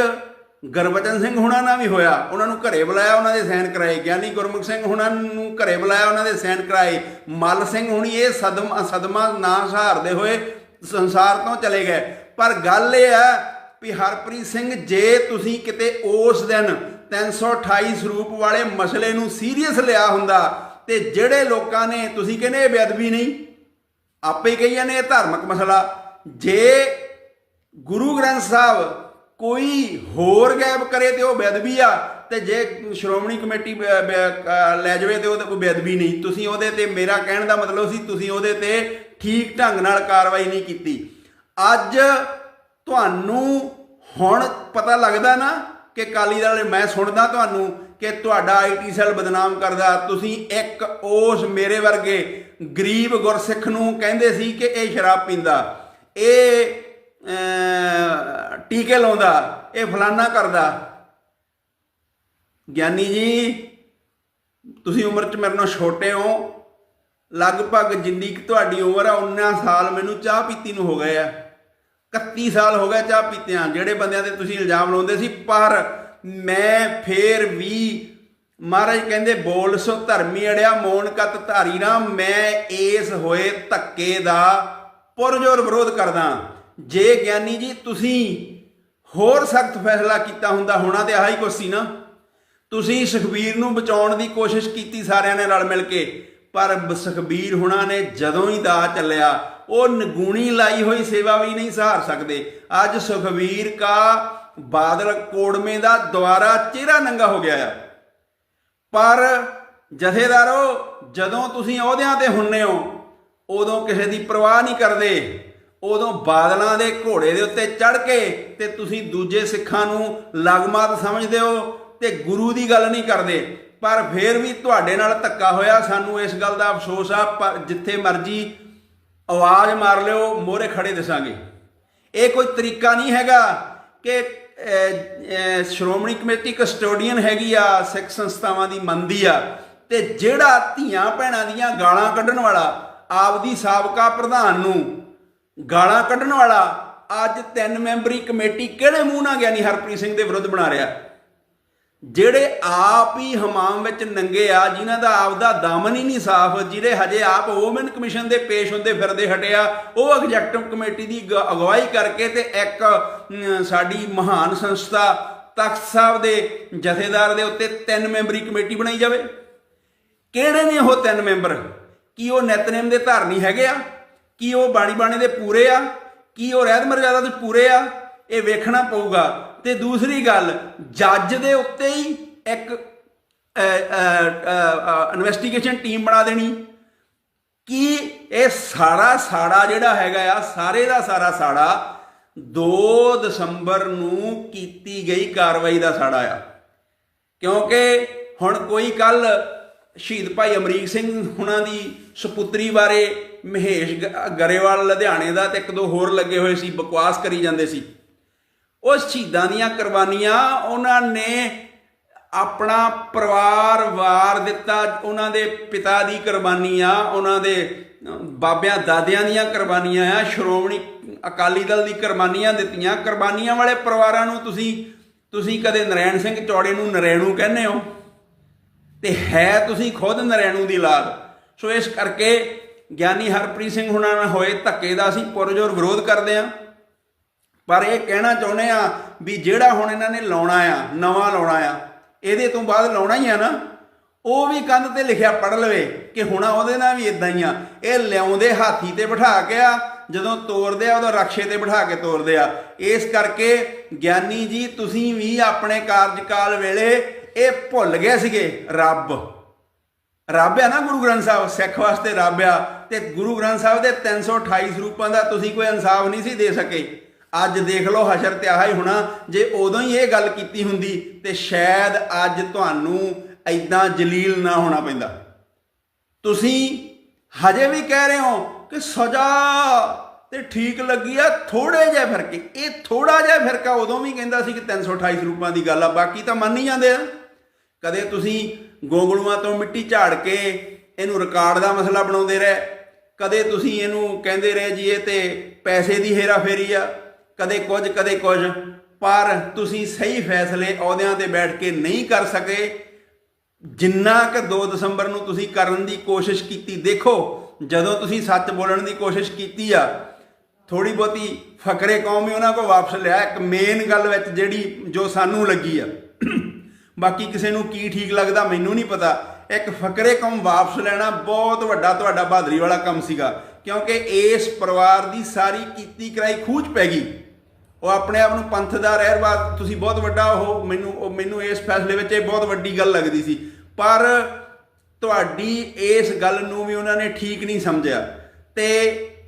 ਗੁਰਬਚਨ ਸਿੰਘ ਹੁਣਾਂ ਨਾਲ ਵੀ ਹੋਇਆ। ਉਹਨਾਂ ਨੂੰ ਘਰੇ ਬੁਲਾਇਆ, ਉਹਨਾਂ ਦੇ ਸਾਈਨ ਕਰਾਏ। ਗਿਆਨੀ ਗੁਰਮੁਖ ਸਿੰਘ ਹੁਣਾਂ ਨੂੰ ਘਰੇ ਬੁਲਾਇਆ, ਉਹਨਾਂ ਦੇ ਸਾਈਨ ਕਰਾਏ। ਮੱਲ ਸਿੰਘ ਹੁਣੀ ਇਹ ਸਦਮਾ ਸਦਮਾ ਨਾ ਸਹਾਰਦੇ ਹੋਏ ਸੰਸਾਰ ਤੋਂ ਚਲੇ ਗਏ। ਪਰ ਗੱਲ ਇਹ ਆ ਵੀ ਹਰਪ੍ਰੀਤ ਸਿੰਘ, ਜੇ ਤੁਸੀਂ ਕਿਤੇ ਉਸ ਦਿਨ 328 ਸਰੂਪ ਵਾਲੇ ਮਸਲੇ ਨੂੰ ਸੀਰੀਅਸ ਲਿਆ ਹੁੰਦਾ, ਤੇ ਜਿਹੜੇ ਲੋਕਾਂ ਨੇ, ਤੁਸੀਂ ਕਹਿੰਦੇ ਇਹ ਬੇਅਦਬੀ ਨਹੀਂ, ਆਪੇ ਕਹੀ ਜਾਂਦੇ ਇਹ ਧਾਰਮਿਕ ਮਸਲਾ। ਜੇ ਗੁਰੂ ਗ੍ਰੰਥ ਸਾਹਿਬ ਕੋਈ ਹੋਰ ਗੈਬ ਕਰੇ ਤੇ ਉਹ ਬੇਅਦਬੀ ਆ, ਤੇ ਜੇ ਸ਼੍ਰੋਮਣੀ ਕਮੇਟੀ ਬ- ਬ- ਲੈ ਜਾਵੇ ਤੇ ਉਹ ਤਾਂ ਕੋਈ ਬੇਅਦਬੀ ਨਹੀਂ। ਤੁਸੀਂ ਉਹਦੇ ਤੇ ਮੇਰਾ ਕਹਿਣ ਦਾ ਮਤਲਬ ਸੀ, ਤੁਸੀਂ ਉਹਦੇ ਤੇ ਠੀਕ ਢੰਗ ਨਾਲ ਕਾਰਵਾਈ ਨਹੀਂ ਕੀਤੀ। ਅੱਜ ਤੁਹਾਨੂੰ ਹੁਣ ਪਤਾ ਲੱਗਦਾ ਨਾ ਕਿ ਕਾਲੀ ਦਲ ਮੈਂ ਸੁਣਦਾ ਤੁਹਾਨੂੰ ਕਿ ਤੁਹਾਡਾ ਆਈਟੀ ਸੈੱਲ ਬਦਨਾਮ ਕਰਦਾ। ਤੁਸੀਂ ਇੱਕ ਉਸ ਮੇਰੇ ਵਰਗੇ ਗਰੀਬ ਗੁਰਸਿੱਖ ਨੂੰ ਕਹਿੰਦੇ ਸੀ ਕਿ ਇਹ ਸ਼ਰਾਬ ਪੀਂਦਾ। ਇਹ ਟੀਕੇ ਲਾਉਂਦਾ, ਇਹ ਫਲਾਨਾ ਕਰਦਾ। ਗਿਆਨੀ ਜੀ, ਤੁਸੀਂ ਉਮਰ 'ਚ ਮੇਰੇ ਨਾਲੋਂ ਛੋਟੇ ਹੋ। ਲਗਭਗ ਜਿੰਨੀ ਕਿ ਤੁਹਾਡੀ ਉਮਰ ਆ ਉਨਾ ਸਾਲ ਮੈਨੂੰ ਚਾਹ ਪੀਤੀ ਨੂੰ ਹੋ ਗਏ ਆ। 31 ਸਾਲ ਹੋ ਗਏ ਚਾਹ ਪੀਤਿਆਂ ਜਿਹੜੇ ਬੰਦਿਆਂ ਤੇ ਤੁਸੀਂ ਇਲਜ਼ਾਮ ਲਾਉਂਦੇ ਸੀ, ਪਰ ਮੈਂ ਫੇਰ ਵੀ ਮਹਾਰਾਜ ਕਹਿੰਦੇ, ਬੋਲ ਸੋ ਧਰਮੀ ਅੜਿਆ ਮੋਨ ਕਤ ਧਾਰੀ ਨਾ। ਮੈਂ ਇਸ ਹੋਏ ਧੱਕੇ ਦਾ ਪੁਰਜੋਰ ਵਿਰੋਧ ਕਰਦਾ। ਜੇ ਗਿਆਨੀ ਜੀ, ਤੁਸੀਂ ਹੋਰ ਸਖਤ ਫੈਸਲਾ ਕੀਤਾ ਹੁੰਦਾ ਹੋਣਾ ਤੇ ਆਹੀ ਕੁਛ ਸੀ ਨਾ। ਤੁਸੀਂ ਸੁਖਬੀਰ ਨੂੰ ਬਚਾਉਣ ਦੀ ਕੋਸ਼ਿਸ਼ ਕੀਤੀ ਸਾਰਿਆਂ ਨੇ ਰਲ ਮਿਲ ਕੇ, ਪਰ ਸੁਖਬੀਰ ਹੁਣਾਂ ਨੇ ਜਦੋਂ ਹੀ ਦਾ ਚੱਲਿਆ, ਉਹ ਨਗੂਣੀ ਲਾਈ ਹੋਈ ਸੇਵਾ ਵੀ ਨਹੀਂ ਸਹਾਰ ਸਕਦੇ। ਅੱਜ ਸੁਖਬੀਰ ਕਾ ਬਾਦਲ ਕੋੜਮੇ ਦਾ ਦੁਆਰਾ ਚਿਹਰਾ ਨੰਗਾ ਹੋ ਗਿਆ ਆ। ਪਰ ਜਥੇਦਾਰੋ, ਜਦੋਂ ਤੁਸੀਂ ਅਹੁਦਿਆਂ ਤੇ ਹੁੰਨੇ ਹੋ, ਉਦੋਂ ਕਿਸੇ ਦੀ ਪਰਵਾਹ ਨਹੀਂ ਕਰਦੇ। ਉਦੋਂ ਬਾਦਲਾਂ ਦੇ ਘੋੜੇ ਦੇ ਉੱਤੇ ਚੜ ਕੇ ਤੇ ਤੁਸੀਂ ਦੂਜੇ ਸਿੱਖਾਂ ਨੂੰ ਲਗਮਾਤ ਸਮਝਦੇ ਹੋ ਤੇ ਗੁਰੂ ਦੀ ਗੱਲ ਨਹੀਂ ਕਰਦੇ। ਪਰ ਫੇਰ ਵੀ ਤੁਹਾਡੇ ਨਾਲ ਧੱਕਾ ਹੋਇਆ, ਸਾਨੂੰ ਇਸ ਗੱਲ ਦਾ ਅਫਸੋਸ ਆ, ਪਰ ਜਿੱਥੇ ਮਰਜ਼ੀ ਆਵਾਜ਼ ਮਾਰ ਲਿਓ, ਮੋਹਰੇ ਖੜੇ ਦਿਸਾਂਗੇ। ਇਹ ਕੋਈ ਤਰੀਕਾ ਨਹੀਂ ਹੈਗਾ ਕਿ ਸ਼੍ਰੋਮਣੀ ਕਮੇਟੀ ਕਸਟੋਡੀਅਨ ਹੈਗੀ ਆ, ਸਿੱਖ ਸੰਸਥਾਵਾਂ ਦੀ ਮੰਨਦੀ ਆ ਤੇ ਜਿਹੜਾ ਧੀਆਂ ਭੈਣਾਂ ਦੀਆਂ ਗਾਲਾਂ ਕੱਢਣ ਵਾਲਾ ਆਪਦੀ ਸਾਬਕਾ ਪ੍ਰਧਾਨ ਨੂੰ ਗਾਲਾਂ ਕੱਢਣ ਵਾਲਾ ਅੱਜ ਤਿੰਨ ਮੈਂਬਰੀ ਕਮੇਟੀ ਕਿਹੜੇ ਮੂੰਹ ਨਾਲ ਗਿਆਨੀ ਹਰਪ੍ਰੀਤ ਸਿੰਘ ਦੇ ਵਿਰੁੱਧ ਬਣਾ ਰਿਹਾ? ਜਿਹੜੇ ਆਪ ਹੀ ਹਮਾਮ ਵਿੱਚ ਨੰਗੇ ਆ, ਜਿਨ੍ਹਾਂ ਦਾ ਆਪਦਾ ਦਾਮਨ ਹੀ ਨਹੀਂ ਸਾਫ਼ ਜਿਹੜੇ ਹਜੇ ਆਪ ਵੂਮਨ ਕਮਿਸ਼ਨ ਦੇ ਪੇਸ਼ ਹੁੰਦੇ ਫਿਰਦੇ ਹਟਿਆ ਉਹ ਐਗਜ਼ੈਕਟਿਵ ਕਮੇਟੀ ਦੀ ਗ- ਅਗਵਾਈ ਕਰਕੇ ਤੇ ਇੱਕ ਸਾਡੀ ਮਹਾਨ ਸੰਸਥਾ ਤਖਤ ਸਾਹਿਬ ਦੇ ਜਥੇਦਾਰ ਦੇ ਉੱਤੇ ਤਿੰਨ ਮੈਂਬਰੀ ਕਮੇਟੀ ਬਣਾਈ ਜਾਵੇ। ਕਿਹੜੇ ਨੇ ਉਹ ਤਿੰਨ ਮੈਂਬਰ? ਕੀ ਉਹ ਨਿਤਨੇਮ ਦੇ ਧਾਰਨੀ ਹੈਗੇ ਆ? ਕੀ ਉਹ ਬਾਣੀ ਬਾਣੀ ਦੇ ਪੂਰੇ ਆ? ਕੀ ਉਹ ਰਹਿਤ ਮਰਜ਼ਾਦਾ ਦੇ ਪੂਰੇ ਆ? ਇਹ ਵੇਖਣਾ ਪਊਗਾ। ਤੇ ਦੂਸਰੀ ਗੱਲ, ਜੱਜ ਦੇ ਉੱਤੇ ਹੀ ਇੱਕ ਇਨਵੈਸਟੀਗੇਸ਼ਨ ਟੀਮ ਬਣਾ ਦੇਣੀ। ਕਿ ਇਹ ਸਾਰਾ ਸਾੜਾ ਜਿਹੜਾ ਹੈਗਾ ਆ, ਸਾਰੇ ਦਾ ਸਾਰਾ ਸਾੜਾ 2 ਦਸੰਬਰ ਨੂੰ ਕੀਤੀ ਗਈ ਕਾਰਵਾਈ ਦਾ ਸਾੜਾ ਆ? ਕਿਉਂਕਿ ਹੁਣ ਕੋਈ ਕੱਲ ਸ਼ਹੀਦ ਭਾਈ ਅਮਰੀਕ ਸਿੰਘ ਹੁਣਾਂ ਦੀ ਸੁਪੁੱਤਰੀ ਬਾਰੇ ਮਹੇਸ਼ ਗਰੇਵਾਲ ਲੁਧਿਆਣੇ ਦਾ ਤੇ ਇੱਕ ਦੋ ਹੋਰ ਲੱਗੇ ਹੋਏ ਸੀ, ਬਕਵਾਸ ਕਰੀ ਜਾਂਦੇ ਸੀ। ਉਹ ਸ਼ਹੀਦਾਂ ਦੀਆਂ ਕੁਰਬਾਨੀਆਂ ਉਹਨਾਂ ਨੇ ਆਪਣਾ ਪਰਿਵਾਰ ਵਾਰ ਦਿੱਤਾ, ਉਹਨਾਂ ਦੇ ਪਿਤਾ ਦੀ ਕੁਰਬਾਨੀ ਆ ਉਹਨਾਂ ਦੇ ਬਾਬਿਆਂ, ਦਾਦਿਆਂ ਦੀਆਂ ਕੁਰਬਾਨੀਆਂ ਆ, ਸ਼੍ਰੋਮਣੀ ਅਕਾਲੀ ਦਲ ਦੀ ਕੁਰਬਾਨੀਆਂ ਦਿੱਤੀਆਂ। ਕੁਰਬਾਨੀਆਂ ਵਾਲੇ ਪਰਿਵਾਰਾਂ ਨੂੰ ਤੁਸੀਂ ਤੁਸੀਂ ਕਦੇ ਨਰੈਣ ਸਿੰਘ ਚੌੜੇ ਨੂੰ ਨਰੈਣੂ ਕਹਿੰਦੇ ਹੋ? ਤੇ ਹੈ ਤੁਸੀਂ ਖੁਦ ਨਰੈਣੂ ਦੀ ਔਲਾਦ ਸੋ ਇਸ ਕਰਕੇ ਗਿਆਨੀ ਹਰਪ੍ਰੀਤ ਸਿੰਘ ਹੁਣਾਂ ਨਾਲ ਹੋਏ ਧੱਕੇ ਦਾ ਅਸੀਂ ਪੁਰਜੋਰ ਵਿਰੋਧ ਕਰਦੇ ਹਾਂ। ਪਰ ਇਹ ਕਹਿਣਾ ਚਾਹੁੰਦੇ ਆ ਵੀ ਜਿਹੜਾ ਹੁਣ ਇਹਨਾਂ ਨੇ ਲਾਉਣਾ ਆ, ਨਵਾਂ ਲਾਉਣਾ ਆ, ਇਹਦੇ ਤੋਂ ਬਾਅਦ ਲਾਉਣਾ ਹੀ ਆ ਨਾ, ਉਹ ਵੀ ਕੰਧ ਤੇ ਲਿਖਿਆ ਪੜ ਲਵੇ ਕਿ ਹੁਣ ਉਹਦੇ ਨਾਲ ਵੀ ਇਦਾਂ ਹੀ ਆ। ਇਹ ਲਿਆਉਂਦੇ ਹਾਥੀ ਤੇ ਬਿਠਾ ਕੇ ਆ, ਜਦੋਂ ਤੋਰਦੇ ਆ ਉਦੋਂ ਰਕਸ਼ੇ ਤੇ ਬਿਠਾ ਕੇ ਤੋਰਦੇ ਆ। ਇਸ ਕਰਕੇ ਗਿਆਨੀ ਜੀ, ਤੁਸੀਂ ਵੀ ਆਪਣੇ ਕਾਰਜਕਾਲ ਵੇਲੇ ਇਹ ਭੁੱਲ ਗਏ ਸੀਗੇ, ਰੱਬ। ਰੱਬ ਆ ਨਾ ਗੁਰੂ ਗ੍ਰੰਥ ਸਾਹਿਬ, ਸਿੱਖ ਵਾਸਤੇ ਰੱਬ ਆ ਤੇ ਗੁਰੂ ਗ੍ਰੰਥ ਸਾਹਿਬ ਦੇ 328 ਸਰੂਪਾਂ ਦਾ ਤੁਸੀਂ ਕੋਈ ਇਨਸਾਫ ਨਹੀਂ ਸੀ ਦੇ ਸਕੇ। ਅੱਜ ਦੇਖ ਲਓ ਹਸ਼ਰ ਤੇ ਆਹ ਹੀ ਹੋਣਾ। ਜੇ ਉਦੋਂ ਹੀ ਇਹ ਗੱਲ ਕੀਤੀ ਹੁੰਦੀ, ਤੇ ਸ਼ਾਇਦ ਅੱਜ ਤੁਹਾਨੂੰ ਐਦਾਂ ਜਲੀਲ ਨਾ ਹੋਣਾ ਪੈਂਦਾ। ਤੁਸੀਂ ਹਜੇ ਵੀ ਕਹਿ ਰਹੇ ਹੋ ਕਿ ਸਜ਼ਾ ਤੇ ਠੀਕ ਲੱਗੀ ਆ ਥੋੜੇ ਜਿਹਾ ਫ਼ਰਕ। ਇਹ ਥੋੜਾ ਜਿਹਾ ਫ਼ਰਕ ਉਦੋਂ ਵੀ ਕਹਿੰਦਾ ਸੀ ਕਿ 328 ਸਰੂਪਾਂ ਦੀ ਗੱਲ ਆ, ਬਾਕੀ ਤਾਂ ਮੰਨ ਹੀ ਜਾਂਦੇ ਆ। ਕਦੇ ਤੁਸੀਂ ਗੋਗਲੂਆਂ ਤੋਂ ਮਿੱਟੀ ਝਾੜ ਕੇ ਇਹਨੂੰ ਰਿਕਾਰਡ ਦਾ ਮਸਲਾ ਬਣਾਉਂਦੇ ਰਹੇ। ਕਦੇ ਤੁਸੀਂ ਇਹਨੂੰ ਕਹਿੰਦੇ ਰਹੇ ਜੀ, ਇਹ ਤੇ ਪੈਸੇ ਦੀ ਹੇਰਾਫੇਰੀ ਆ। ਕਦੇ ਕੁਝ ਕਦੇ ਕੁਝ। ਪਰ ਤੁਸੀਂ ਸਹੀ ਫੈਸਲੇ ਅਹੁਦਿਆਂ ਤੇ ਬੈਠ ਕੇ ਨਹੀਂ ਕਰ ਸਕੇ। ਜਿੰਨਾ ਕਿ 2 ਦਸੰਬਰ ਨੂੰ ਤੁਸੀਂ ਕਰਨ ਦੀ ਕੋਸ਼ਿਸ਼ ਕੀਤੀ, ਦੇਖੋ, ਜਦੋਂ ਤੁਸੀਂ ਸੱਚ ਬੋਲਣ ਦੀ ਕੋਸ਼ਿਸ਼ ਕੀਤੀ ਆ ਥੋੜੀ ਬਹੁਤੀ ਫਕਰੇ ਕੌਮ ਹੀ ਉਹਨਾਂ ਕੋਲ ਵਾਪਸ ਲਿਆ। ਇੱਕ ਮੇਨ ਗੱਲ ਵਿੱਚ ਜਿਹੜੀ ਜੋ ਸਾਨੂੰ ਲੱਗੀ ਆ। ਬਾਕੀ ਕਿਸੇ ਨੂੰ ਕੀ ਠੀਕ ਲੱਗਦਾ ਮੈਨੂੰ ਨਹੀਂ ਪਤਾ। ਇੱਕ ਫਕਰੇ ਕੌਮ ਵਾਪਸ ਲੈਣਾ ਬਹੁਤ ਵੱਡਾ ਤੁਹਾਡਾ ਬਹਾਦਰੀ ਵਾਲਾ ਕੰਮ ਸੀਗਾ। ਕਿਉਂਕਿ ਇਸ ਪਰਿਵਾਰ ਦੀ ਸਾਰੀ ਕੀਤੀ ਕਰਾਈ ਖੂਚ ਪੈ ਗਈ। ਉਹ ਆਪਣੇ ਆਪ ਨੂੰ ਪੰਥ ਦਾ ਰਹਿਰਵਾਦ ਤੁਸੀਂ ਬਹੁਤ ਵੱਡਾ ਉਹ, ਮੈਨੂੰ ਉਹ ਮੈਨੂੰ ਇਸ ਫੈਸਲੇ ਵਿੱਚ ਇਹ ਬਹੁਤ ਵੱਡੀ ਗੱਲ ਲੱਗਦੀ ਸੀ। ਪਰ ਤੁਹਾਡੀ ਇਸ ਗੱਲ ਨੂੰ ਵੀ ਉਹਨਾਂ ਨੇ ਠੀਕ ਨਹੀਂ ਸਮਝਿਆ। ਤੇ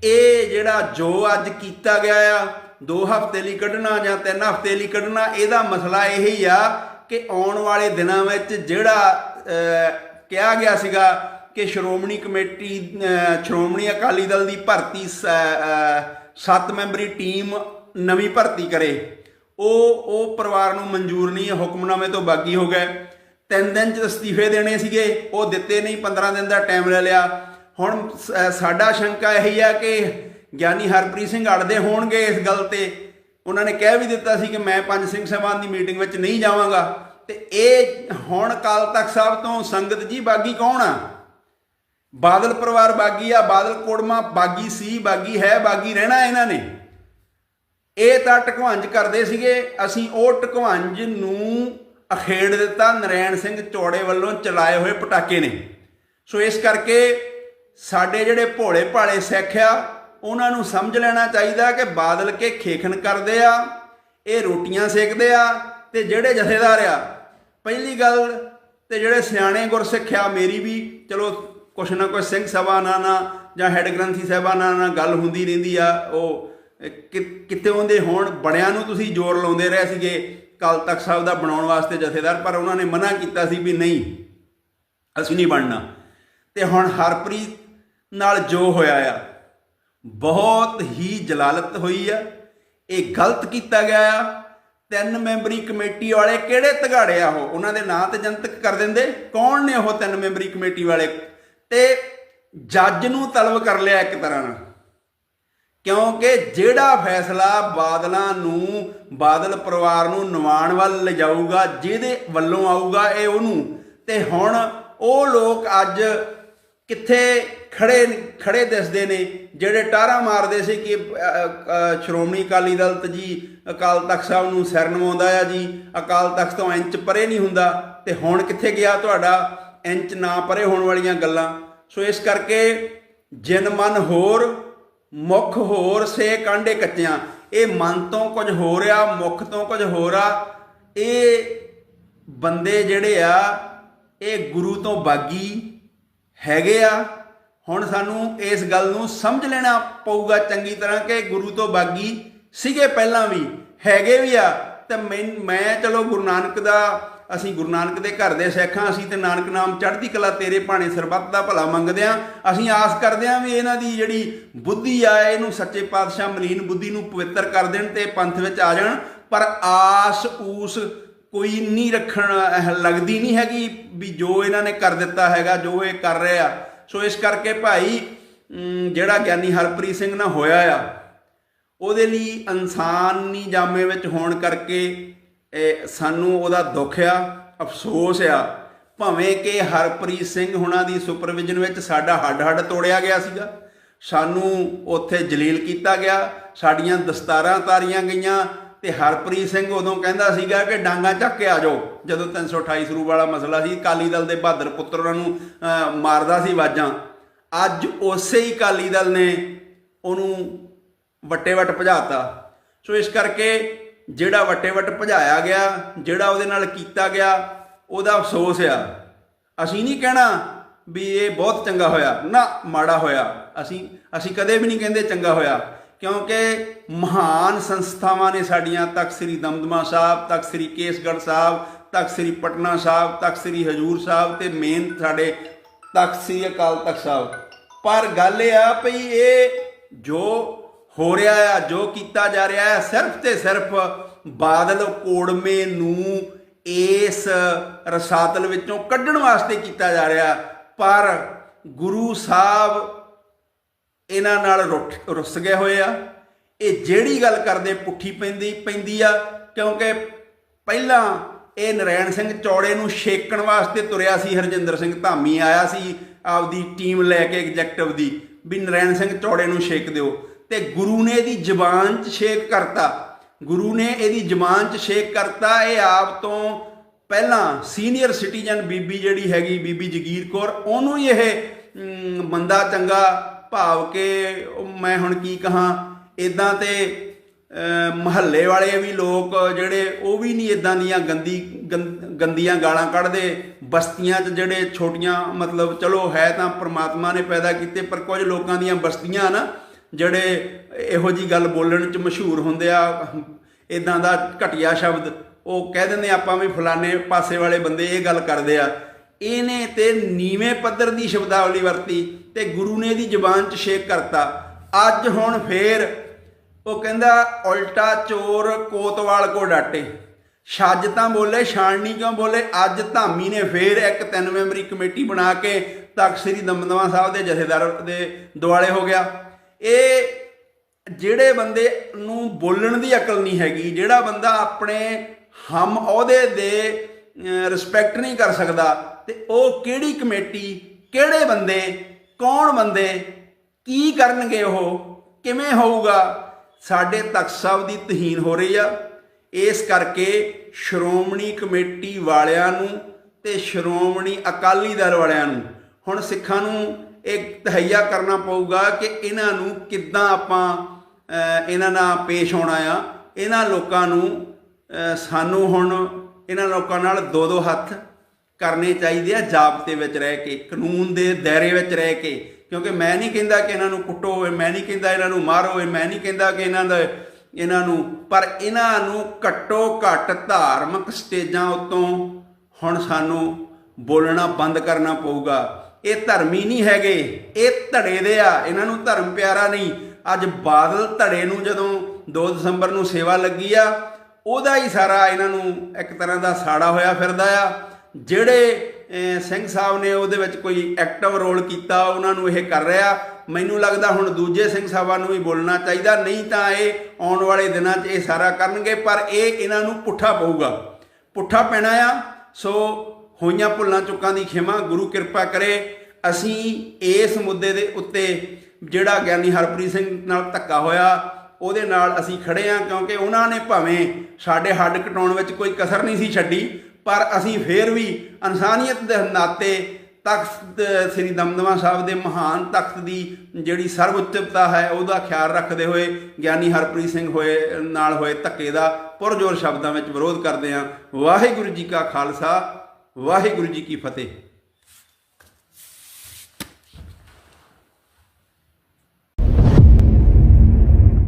ਇਹ ਜਿਹੜਾ ਜੋ ਅੱਜ ਕੀਤਾ ਗਿਆ ਆ 2 ਹਫ਼ਤੇ ਲਈ ਕੱਢਣਾ ਜਾਂ 3 ਹਫ਼ਤੇ ਲਈ ਕੱਢਣਾ, ਇਹਦਾ ਮਸਲਾ ਇਹ ਹੀ ਆ ਕਿ ਆਉਣ ਵਾਲੇ ਦਿਨਾਂ ਵਿੱਚ ਜਿਹੜਾ ਕਿਹਾ ਗਿਆ ਸੀਗਾ ਕਿ ਸ਼੍ਰੋਮਣੀ ਕਮੇਟੀ ਸ਼੍ਰੋਮਣੀ ਅਕਾਲੀ ਦਲ ਦੀ ਭਰਤੀ 7 ਮੈਂਬਰੀ ਟੀਮ ਨਵੀਂ ਭਰਤੀ ਕਰੇ। ਉਹ ਉਹ ਪਰਿਵਾਰ ਨੂੰ ਮਨਜ਼ੂਰ ਨਹੀਂ, ਹੁਕਮਨਾਮੇ ਤੋਂ ਬਾਗੀ ਹੋ ਗਏ। ਤਿੰਨ ਦਿਨ ਚ ਅਸਤੀਫੇ ਦੇਣੇ ਸੀਗੇ, ਉਹ ਦਿੱਤੇ ਨਹੀਂ 15 ਦਿਨ ਦਾ ਟਾਈਮ ਲੈ ਲਿਆ। ਹੁਣ ਸ- ਸਾਡਾ ਸ਼ੰਕਾ ਇਹੀ ਆ ਕਿ ਗਿਆਨੀ ਹਰਪ੍ਰੀਤ ਸਿੰਘ ਅੜਦੇ ਹੋਣਗੇ ਇਸ ਗੱਲ ਤੇ। ਉਹਨਾਂ ਨੇ ਕਹਿ ਵੀ ਦਿੱਤਾ ਸੀ ਕਿ ਮੈਂ ਪੰਜ ਸਿੰਘ ਸਾਹਿਬਾਨ ਦੀ ਮੀਟਿੰਗ ਵਿੱਚ ਨਹੀਂ ਜਾਵਾਂਗਾ। ਤੇ ਇਹ ਹੁਣ ਕਾਲ ਤਖਤ ਸਾਹਿਬ ਤੋਂ ਸੰਗਤ ਜੀ, ਬਾਗੀ ਕੌਣ ਆ? ਬਾਦਲ ਪਰਿਵਾਰ ਬਾਗੀ ਆ, ਬਾਦਲ ਕੋੜਮਾ ਬਾਗੀ ਸੀ, ਬਾਗੀ ਹੈ, ਬਾਗੀ ਰਹਿਣਾ ਇਹਨਾਂ ਨੇ। ਇਹ ਤਾਂ ਟਕਵੰਜ ਕਰਦੇ ਸੀਗੇ। ਅਸੀਂ ਉਹ ਟਕਵੰਜ ਨੂੰ ਅਖੇੜ ਦਿੱਤਾ, ਨਰੈਣ ਸਿੰਘ ਚੌੜੇ ਵੱਲੋਂ ਚਲਾਏ ਹੋਏ ਪਟਾਕੇ ਨੇ। ਸੋ ਇਸ ਕਰਕੇ ਸਾਡੇ ਜਿਹੜੇ ਭੋਲੇ ਭਾਲੇ ਸਿੱਖ ਆ ਉਹਨਾਂ ਨੂੰ ਸਮਝ ਲੈਣਾ ਚਾਹੀਦਾ ਕਿ ਬਾਦਲ ਕੇ ਖੇਖਣ ਕਰਦੇ ਆ, ਇਹ ਰੋਟੀਆਂ ਸੇਕਦੇ ਆ ਤੇ ਜਿਹੜੇ ਜਥੇਦਾਰ ਆ, ਪਹਿਲੀ ਗੱਲ ਤੇ ਜਿਹੜੇ ਸਿਆਣੇ ਗੁਰਸਿੱਖ ਆ, ਮੇਰੀ ਵੀ ਚਲੋ ਕੁਛ ਨਾ ਕੁਛ ਸਿੰਘ ਸਭਾਨਾਂ ਨਾਲ ਜਾਂ ਹੈਡ ਗ੍ਰੰਥੀ ਸਾਹਿਬਾਨਾਂ ਨਾਲ ਗੱਲ ਹੁੰਦੀ ਰਹਿੰਦੀ ਆ, ਉਹ ਕਿ- ਕਿਤੇ ਉਹਦੇ ਹੋਣ ਬਣਿਆਂ ਨੂੰ ਤੁਸੀਂ ਜ਼ੋਰ ਲਾਉਂਦੇ ਰਹੇ ਸੀਗੇ ਕੱਲ ਤਖ਼ਤ ਸਾਹਿਬ ਦਾ ਬਣਾਉਣ ਵਾਸਤੇ ਜਥੇਦਾਰ, ਪਰ ਉਹਨਾਂ ਨੇ ਮਨਾ ਕੀਤਾ ਸੀ ਵੀ ਨਹੀਂ, ਅਸੀਂ ਨਹੀਂ ਬਣਨਾ। ਤੇ ਹੁਣ ਹਰਪ੍ਰੀਤ ਨਾਲ ਜੋ ਹੋਇਆ ਆ ਬਹੁਤ ਹੀ ਜਲਾਲਤ ਹੋਈ ਆ। ਇਹ ਗਲਤ ਕੀਤਾ ਗਿਆ ਆ। ਤਿੰਨ ਮੈਂਬਰੀ ਕਮੇਟੀ ਵਾਲੇ ਕਿਹੜੇ ਤਗਾੜੇ ਆ ਉਹ? ਉਹਨਾਂ ਦੇ ਨਾਂ ਤੇ ਜਨਤਕ ਕਰ ਦਿੰਦੇ। ਕੌਣ ਨੇ ਉਹ ਤਿੰਨ ਮੈਂਬਰੀ ਕਮੇਟੀ ਵਾਲੇ? ਤੇ ਜੱਜ ਨੂੰ ਤਲਬ ਕਰ ਲਿਆ ਇੱਕ ਤਰ੍ਹਾਂ ਨਾਲ। ਕਿਉਂਕਿ ਜਿਹੜਾ ਫੈਸਲਾ ਬਾਦਲਾਂ ਨੂੰ, ਬਾਦਲ ਪਰਿਵਾਰ ਨੂੰ ਨਿਵਾਣ ਵੱਲ ਲਿਜਾਊਗਾ, ਜਿਹਦੇ ਵੱਲੋਂ ਆਊਗਾ ਇਹ ਉਹਨੂੰ। ਤੇ ਹੁਣ ਉਹ ਲੋਕ ਅੱਜ ਕਿੱਥੇ ਖੜੇ ਖੜੇ ਦਿਸਦੇ ਨੇ, ਜਿਹੜੇ ਟਾਰਾ ਮਾਰਦੇ ਸੀ ਕਿ ਸ਼੍ਰੋਮਣੀ ਅਕਾਲੀ ਦਲ ਤੇ ਜੀ, ਅਕਾਲ ਤਖਤ ਸਾਹਿਬ ਨੂੰ ਸਿਰ ਨਵਾਉਂਦਾ ਆ ਜੀ, ਅਕਾਲ ਤਖਤ ਤੋਂ ਇੰਚ ਪਰੇ ਨਹੀਂ ਹੁੰਦਾ, ਤੇ ਹੁਣ ਕਿੱਥੇ ਗਿਆ ਤੁਹਾਡਾ, ਇੰਚ ਨਾ ਪਰੇ ਹੋਣ ਵਾਲੀਆਂ ਗੱਲਾਂ। ਸੋ ਇਸ ਕਰਕੇ ਜਿਨ ਮਨ ਹੋਰ, ਮੁਖ ਹੋਰ, ਸੇ ਕਾਂਡੇ ਕੱਚਿਆਂ। ਇਹ ਮਨ ਤੋਂ ਕੁਝ ਹੋ ਰਿਹਾ ਮੁਖ ਤੋਂ ਕੁਝ ਹੋ ਰਿਹਾ ਇਹ ਬੰਦੇ ਜਿਹੜੇ ਆ, ਇਹ ਗੁਰੂ ਤੋਂ ਬਾਗੀ ਹੈਗੇ ਆ। ਹੁਣ ਸਾਨੂੰ ਇਸ ਗੱਲ ਨੂੰ ਸਮਝ ਲੈਣਾ ਪਊਗਾ ਚੰਗੀ ਤਰ੍ਹਾਂ ਕਿ ਗੁਰੂ ਤੋਂ ਬਾਗੀ ਸੀਗੇ ਪਹਿਲਾਂ ਵੀ, ਹੈਗੇ ਵੀ ਆ। ਤੇ ਮੈਂ ਮੈਂ ਚਲੋ ਗੁਰੂ ਨਾਨਕ ਦਾ, ਅਸੀਂ ਗੁਰੂ ਨਾਨਕ ਦੇ ਘਰ ਦੇ ਸਿੱਖ ਹਾਂ, ਅਸੀਂ ਤੇ ਨਾਨਕ ਨਾਮ ਚੜ੍ਹਦੀ ਕਲਾ ਤੇਰੇ ਭਾਣੇ ਸਰਬੱਤ ਦਾ ਭਲਾ ਮੰਗਦੇ ਆ ਅਸੀਂ ਆਸ ਕਰਦੇ ਆ ਵੀ ਇਹਨਾਂ ਦੀ ਜਿਹੜੀ ਬੁੱਧੀ ਆ, ਇਹਨੂੰ ਸੱਚੇ ਪਾਤਸ਼ਾਹ ਮਲੀਨ ਬੁੱਧੀ ਨੂੰ ਪਵਿੱਤਰ ਕਰ ਦੇਣ ਤੇ ਪੰਥ ਵਿੱਚ ਆ ਜਾਣ। ਪਰ ਆਸ ਊਸ ਕੋਈ ਨਹੀਂ ਰੱਖਣ ਲੱਗਦੀ ਨਹੀਂ ਹੈਗੀ ਵੀ ਜੋ ਇਹਨਾਂ ਨੇ ਕਰ ਦਿੱਤਾ ਹੈਗਾ, ਜੋ ਇਹ ਕਰ ਰਹੇ ਆ ਸੋ ਇਸ ਕਰਕੇ ਭਾਈ ਜਿਹੜਾ ਗਿਆਨੀ ਹਰਪ੍ਰੀਤ ਸਿੰਘ ਨਾਲ ਹੋਇਆ ਆ, ਉਹਦੇ ਲਈ ਇਨਸਾਨੀ ਜਾਮੇ ਵਿੱਚ ਹੋਣ ਕਰਕੇ ਸਾਨੂੰ ਉਹਦਾ ਦੁੱਖ ਆ, ਅਫਸੋਸ ਆ। ਭਾਵੇਂ ਕਿ ਹਰਪ੍ਰੀਤ ਸਿੰਘ ਹੁਣਾਂ ਦੀ ਸੁਪਰਵਿਜ਼ਨ ਵਿੱਚ ਸਾਡਾ ਹੱਡ ਹੱਡ ਤੋੜਿਆ ਗਿਆ ਸੀਗਾ, ਸਾਨੂੰ ਉੱਥੇ ਜਲੀਲ ਕੀਤਾ ਗਿਆ, ਸਾਡੀਆਂ ਦਸਤਾਰਾਂ ਤਾਰੀਆਂ ਗਈਆਂ ਤੇ ਹਰਪ੍ਰੀਤ ਸਿੰਘ ਉਦੋਂ ਕਹਿੰਦਾ ਸੀਗਾ ਕਿ ਡਾਂਗਾ ਚੱਕ ਕੇ ਆ ਜਾਓ। ਜਦੋਂ 328 ਸਰੂਪ ਵਾਲਾ ਮਸਲਾ ਸੀ ਕਾਲੀ ਦਲ ਦੇ ਬਹਾਦਰ ਪੁੱਤਰ ਉਹਨਾਂ ਨੂੰ ਮਾਰਦਾ ਸੀ ਵਾਜਾਂ। ਅੱਜ ਉਸੇ ਹੀ ਕਾਲੀ ਦਲ ਨੇ ਉਹਨੂੰ ਵੱਟੇ ਵੱਟ ਭਜਾਤਾ। ਸੋ ਇਸ ਕਰਕੇ ਜਿਹੜਾ ਵੱਟੇ ਵੱਟ ਭਜਾਇਆ ਗਿਆ, ਜਿਹੜਾ ਉਹਦੇ ਨਾਲ ਕੀਤਾ ਗਿਆ, ਉਹਦਾ ਅਫਸੋਸ ਆ। ਅਸੀਂ ਨਹੀਂ ਕਹਿਣਾ ਵੀ ਇਹ ਬਹੁਤ ਚੰਗਾ ਹੋਇਆ। ਨਾ, ਮਾੜਾ ਹੋਇਆ। ਅਸੀਂ ਅਸੀਂ ਕਦੇ ਵੀ ਨਹੀਂ ਕਹਿੰਦੇ ਚੰਗਾ ਹੋਇਆ। ਕਿਉਂਕਿ ਮਹਾਨ ਸੰਸਥਾਵਾਂ ਨੇ ਸਾਡੀਆਂ, ਤਖਤ ਸ੍ਰੀ ਦਮਦਮਾ ਸਾਹਿਬ, ਤਖਤ ਸ੍ਰੀ ਕੇਸਗੜ੍ਹ ਸਾਹਿਬ, ਤਖਤ ਸ੍ਰੀ ਪਟਨਾ ਸਾਹਿਬ, ਤਖਤ ਸ੍ਰੀ ਹਜੂਰ ਸਾਹਿਬ ਤੇ ਮੇਨ ਸਾਡੇ ਤਖਤ ਸ੍ਰੀ ਅਕਾਲ ਤਖਤ ਸਾਹਿਬ। ਪਰ ਗੱਲ ਇਹ ਆ ਭਈ ਇਹ ਜੋ ਹੋ ਰਿਹਾ ਆ, ਜੋ ਕੀਤਾ ਜਾ ਰਿਹਾ ਹੈ ਸਿਰਫ ਤੇ ਸਿਰਫ ਬਾਦਲ ਕੋੜਮੇ ਨੂੰ ਇਸ ਰਸਾਤਲ ਵਿੱਚੋਂ ਕੱਢਣ ਵਾਸਤੇ ਕੀਤਾ ਜਾ ਰਿਹਾ। ਪਰ ਗੁਰੂ ਸਾਹਿਬ ਇਹਨਾਂ ਨਾਲ ਰੁੱਠ ਰੁੱਸ ਗਏ ਹੋਏ ਆ। ਇਹ ਜਿਹੜੀ ਗੱਲ ਕਰਦੇ ਪੁੱਠੀ ਪੈਂਦੀ ਪੈਂਦੀ ਆ, ਕਿਉਂਕਿ ਪਹਿਲਾਂ ਇਹ ਨਰੈਣ ਸਿੰਘ ਚੌੜੇ ਨੂੰ ਛੇਕਣ ਵਾਸਤੇ ਤੁਰਿਆ ਸੀ, ਹਰਜਿੰਦਰ ਸਿੰਘ ਧਾਮੀ ਆਇਆ ਸੀ, ਆਪਦੀ ਟੀਮ ਲੈ ਕੇ ਐਗਜੈਕਟਿਵ ਦੀ, ਵੀ ਨਰੈਣ ਸਿੰਘ ਚੌੜੇ ਨੂੰ ਛੇਕ ਦਿਓ। ਤੇ ਗੁਰੂ ਨੇ ਇਹਦੀ ਜ਼ਬਾਨ 'ਚ ਛੇਕ ਕਰਤਾ। ਗੁਰੂ ਨੇ ਇਹਦੀ ਜ਼ਬਾਨ 'ਚ ਛੇਕ ਕਰਤਾ, ਇਹ ਆਪ ਤੋਂ ਪਹਿਲਾਂ ਸੀਨੀਅਰ ਸਿਟੀਜ਼ਨ ਬੀਬੀ ਜਿਹੜੀ ਹੈਗੀ, ਬੀਬੀ ਜਗੀਰ ਕੌਰ, ਉਹਨੂੰ ਹੀ ਇਹ ਬੰਦਾ ਚੰਗਾ ਭਾਵ ਕਿ ਮੈਂ ਹੁਣ ਕੀ ਕਹਾਂ ਇਦਾਂ ਤੇ ਮਹੱਲੇ ਵਾਲੇ ਵੀ ਲੋਕ ਜਿਹੜੇ ਉਹ ਵੀ ਨਹੀਂ ਇਦਾਂ ਦੀਆਂ ਗੰਦੀ, ਗੰ- ਗੰਦੀਆਂ ਗਾਲਾਂ ਕੱਢਦੇ। ਬਸਤੀਆਂ 'ਚ ਜਿਹੜੇ ਛੋਟੀਆਂ, ਮਤਲਬ ਚਲੋ ਹੈ ਤਾਂ ਪ੍ਰਮਾਤਮਾ ਨੇ ਪੈਦਾ ਕੀਤੇ, ਪਰ ਕੁਝ ਲੋਕਾਂ ਦੀਆਂ ਬਸਤੀਆਂ ਨਾ, ਜਿਹੜੇ ਇਹੋ ਜੀ ਗੱਲ ਬੋਲਣ 'ਚ ਮਸ਼ਹੂਰ ਹੁੰਦੇ ਆ ਇਦਾਂ ਦਾ ਘਟੀਆ ਸ਼ਬਦ, ਉਹ ਕਹਿ ਦਿੰਦੇ ਆਪਾਂ ਵੀ ਫਲਾਣੇ ਪਾਸੇ ਵਾਲੇ ਬੰਦੇ ਇਹ ਗੱਲ ਕਰਦੇ ਆ। ਇਹਨੇ ਤੇ ਨੀਵੇਂ ਪੱਧਰ ਦੀ ਸ਼ਬਦਾਵਲੀ ਵਰਤੀ ਤੇ ਗੁਰੂ ਨੇ ਇਹਦੀ ਜ਼ੁਬਾਨ 'ਚ ਸ਼ੇਕ ਕਰਤਾ। ਅੱਜ ਹੁਣ ਫੇਰ ਉਹ ਕਹਿੰਦਾ, ਉਲਟਾ ਚੋਰ ਕੋਤਵਾਲ ਕੋ ਡਾਟੇ। ਛੱਜ ਤਾਂ ਬੋਲੇ, ਛਾਣਨੀ ਕਿਉਂ ਬੋਲੇ? ਅੱਜ ਧਾਮੀ ਨੇ ਫੇਰ ਇੱਕ ਤਿੰਨ ਮੈਂਬਰੀ ਕਮੇਟੀ ਬਣਾ ਕੇ ਤਖਤ ਸ੍ਰੀ ਦਮਦਮਾ ਸਾਹਿਬ ਦੇ ਜਥੇਦਾਰ ਦੇ ਦੁਆਲੇ ਹੋ ਗਿਆ। ਇਹ ਜਿਹੜੇ ਬੰਦੇ ਨੂੰ ਬੋਲਣ ਦੀ ਅਕਲ ਨਹੀਂ ਹੈਗੀ, ਜਿਹੜਾ ਬੰਦਾ ਆਪਣੇ ਹਮ ਅਹੁਦੇ ਦੇ ਰਿਸਪੈਕਟ ਨਹੀਂ ਕਰ ਸਕਦਾ ਤੇ ਉਹ ਕਿਹੜੀ ਕਮੇਟੀ, ਕਿਹੜੇ ਬੰਦੇ, ਕੌਣ ਬੰਦੇ, ਕੀ ਕਰਨਗੇ ਉਹ, ਕਿਵੇਂ ਹੋਊਗਾ, ਸਾਡੇ ਤਖਤ ਸਾਹਿਬ ਦੀ ਤਹੀਨ ਹੋ ਰਹੀ ਆ। ਇਸ ਕਰਕੇ ਸ਼੍ਰੋਮਣੀ ਕਮੇਟੀ ਵਾਲਿਆਂ ਨੂੰ ਤੇ ਸ਼੍ਰੋਮਣੀ ਅਕਾਲੀ ਦਲ ਵਾਲਿਆਂ ਨੂੰ, ਹੁਣ ਸਿੱਖਾਂ ਨੂੰ ਇਹ ਤਹਈਆ ਕਰਨਾ ਪਊਗਾ ਕਿ ਇਹਨਾਂ ਨੂੰ ਕਿੱਦਾਂ ਆਪਾਂ ਇਹਨਾਂ ਨਾਲ ਪੇਸ਼ ਹੋਣਾ ਆ। ਇਹਨਾਂ ਲੋਕਾਂ ਨੂੰ ਸਾਨੂੰ ਹੁਣ ਇਹਨਾਂ ਲੋਕਾਂ ਨਾਲ ਦੋ ਦੋ ਹੱਥ ਕਰਨੇ ਚਾਹੀਦੇ ਆ ਜਾਬਤੇ ਵਿੱਚ ਰਹਿ ਕੇ, ਕਾਨੂੰਨ ਦੇ ਦਾਇਰੇ ਵਿੱਚ ਰਹਿ ਕੇ। ਕਿਉਂਕਿ ਮੈਂ ਨਹੀਂ ਕਹਿੰਦਾ ਕਿ ਇਹਨਾਂ ਨੂੰ ਕੁੱਟੋ ਮੈਂ ਨਹੀਂ ਕਹਿੰਦਾ ਇਹਨਾਂ ਨੂੰ ਮਾਰੋ ਮੈਂ ਨਹੀਂ ਕਹਿੰਦਾ ਕਿ ਇਹਨਾਂ ਦਾ, ਇਹਨਾਂ ਨੂੰ, ਪਰ ਇਹਨਾਂ ਨੂੰ ਘੱਟੋ ਘੱਟ ਧਾਰਮਿਕ ਸਟੇਜਾਂ ਉੱਤੋਂ ਹੁਣ ਸਾਨੂੰ ਬੋਲਣਾ ਬੰਦ ਕਰਨਾ ਪਊਗਾ। ਇਹ ਧਰਮੀ ਨਹੀਂ ਹੈਗੇ, ਇਹ ਧੜੇ ਦੇ ਆ, ਇਹਨਾਂ ਨੂੰ ਧਰਮ ਪਿਆਰਾ ਨਹੀਂ। ਅੱਜ ਬਾਦਲ ਧੜੇ ਨੂੰ ਜਦੋਂ 2 ਦਸੰਬਰ ਨੂੰ ਸੇਵਾ ਲੱਗੀ ਆ, ਉਹਦਾ ਹੀ ਸਾਰਾ ਇਹਨਾਂ ਨੂੰ ਇੱਕ ਤਰ੍ਹਾਂ ਦਾ ਸਾੜਾ ਹੋਇਆ ਫਿਰਦਾ ਆ। ਜਿਹੜੇ ਸਿੰਘ ਸਾਹਿਬ ਨੇ ਉਹਦੇ ਵਿੱਚ ਕੋਈ ਐਕਟਿਵ ਰੋਲ ਕੀਤਾ, ਉਹਨਾਂ ਨੂੰ ਇਹ ਕਰ ਰਿਹਾ। ਮੈਨੂੰ ਲੱਗਦਾ ਹੁਣ ਦੂਜੇ ਸਿੰਘ ਸਾਹਿਬਾਂ ਨੂੰ ਵੀ ਬੋਲਣਾ ਚਾਹੀਦਾ, ਨਹੀਂ ਤਾਂ ਇਹ ਆਉਣ ਵਾਲੇ ਦਿਨਾਂ 'ਚ ਇਹ ਸਾਰਾ ਕਰਨਗੇ, ਪਰ ਇਹ ਇਹਨਾਂ ਨੂੰ ਪੁੱਠਾ ਪਊਗਾ। ਪੁੱਠਾ ਪੈਣਾ ਆ, ਸੋ ਹੋਈਆਂ ਭੁੱਲਾਂ ਚੁੱਕਾਂ ਦੀ ਖਿਮਾ, ਗੁਰੂ ਕਿਰਪਾ ਕਰੇ। ਅਸੀਂ ਇਸ ਮੁੱਦੇ ਦੇ ਉੱਤੇ ਜਿਹੜਾ ਗਿਆਨੀ ਹਰਪ੍ਰੀਤ ਸਿੰਘ ਨਾਲ ਧੱਕਾ ਹੋਇਆ, ਉਹਦੇ ਨਾਲ ਅਸੀਂ ਖੜੇ ਆ, ਕਿਉਂਕਿ ਉਹਨਾਂ ਨੇ ਭਾਵੇਂ ਸਾਡੇ ਹੱਡ ਕਟਾਉਣ ਵਿੱਚ ਕੋਈ ਕਸਰ ਨਹੀਂ ਸੀ ਛੱਡੀ ਪਰ ਅਸੀਂ ਫੇਰ ਵੀ ਇਨਸਾਨੀਅਤ ਦੇ ਨਾਤੇ ਤਖਤ ਸ੍ਰੀ ਦਮਦਮਾ ਸਾਹਿਬ ਦੇ ਮਹਾਨ ਤਖਤ ਦੀ ਜਿਹੜੀ ਸਰਵਉੱਚਤਾ ਹੈ, ਉਹਦਾ ਖਿਆਲ ਰੱਖਦੇ ਹੋਏ ਗਿਆਨੀ ਹਰਪ੍ਰੀਤ ਸਿੰਘ ਹੋਏ, ਨਾਲ ਹੋਏ ਧੱਕੇ ਦਾ ਪੁਰਜੋਰ ਸ਼ਬਦਾਂ ਵਿੱਚ ਵਿਰੋਧ ਕਰਦੇ ਹਾਂ। ਵਾਹਿਗੁਰੂ ਜੀ ਕਾ ਖਾਲਸਾ, ਵਾਹਿਗੁਰੂ ਜੀ ਕੀ ਫਤਿਹ।